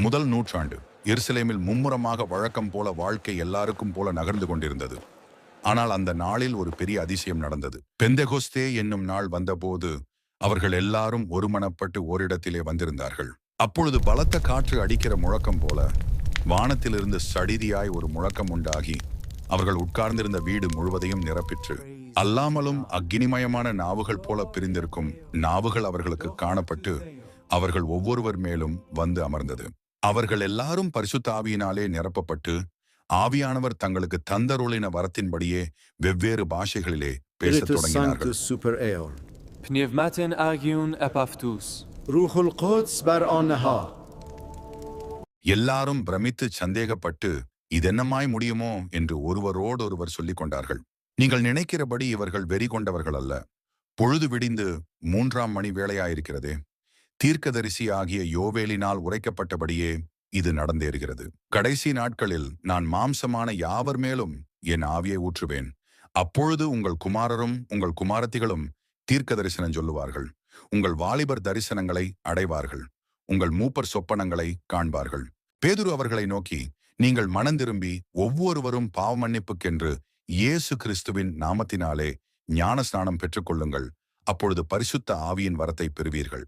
முதல் நூற்றாண்டு எருசலேமில் மும்முரமாக வழக்கம் போல வாழ்க்கை எல்லாருக்கும் போல நகர்ந்து கொண்டிருந்தது. ஆனால் அந்த நாளில் ஒரு பெரிய அதிசயம் நடந்தது. பெந்தகோஸ்தே என்னும் நாள் வந்தபோது அவர்கள் எல்லாரும் ஒருமனப்பட்டு ஓரிடத்திலே வந்திருந்தார்கள். அப்பொழுது பலத்த காற்று அடிக்கிற முழக்கம் போல வானத்திலிருந்து சடிதியாய் ஒரு முழக்கம் உண்டாகி அவர்கள் உட்கார்ந்திருந்த வீடு முழுவதையும் நிரப்பிற்று. அல்லாமலும் அக்னிமயமான நாவுகள் போல பிரிந்திருக்கும் நாவுகள் அவர்களுக்கு காணப்பட்டு அவர்கள் ஒவ்வொருவர் மேலும் வந்து அமர்ந்தது. அவர்கள் எல்லாரும் பரிசுத்த ஆவியினாலே நிரப்பப்பட்டு ஆவியானவர் தங்களுக்கு தந்தருளின வரத்தின்படியே வெவ்வேறு பாஷைகளிலே எல்லாரும் பிரமித்து சந்தேகப்பட்டு இதென்னமாய் முடியுமோ? என்று ஒருவரோடு ஒருவர் சொல்லிக் கொண்டார்கள். நீங்கள் நினைக்கிறபடி இவர்கள் வெறி கொண்டவர்கள் அல்ல. பொழுது விடிந்து மூன்றாம் மணி வேளையாயிருக்கிறதே. தீர்க்கதரிசி ஆகிய யோவேலினால் உரைக்கப்பட்டபடியே இது நடந்தேறுகிறது. கடைசி நாட்களில் நான் மாம்சமான யாவர் மேலும் என் ஆவியை ஊற்றுவேன். அப்பொழுது உங்கள் குமாரரும் உங்கள் குமாரத்திகளும் தீர்க்க தரிசனம் சொல்லுவார்கள். உங்கள் வாலிபர் தரிசனங்களை அடைவார்கள். உங்கள் மூப்பர் சொப்பனங்களை காண்பார்கள். பேதுரு அவர்களை நோக்கி நீங்கள் மனந்திரும்பி ஒவ்வொருவரும் பாவமன்னிப்புக்கென்று இயேசு கிறிஸ்துவின் நாமத்தினாலே ஞானஸ்நானம் பெற்றுக்கொள்ளுங்கள். அப்பொழுது பரிசுத்த ஆவியின் வரத்தை பெறுவீர்கள்.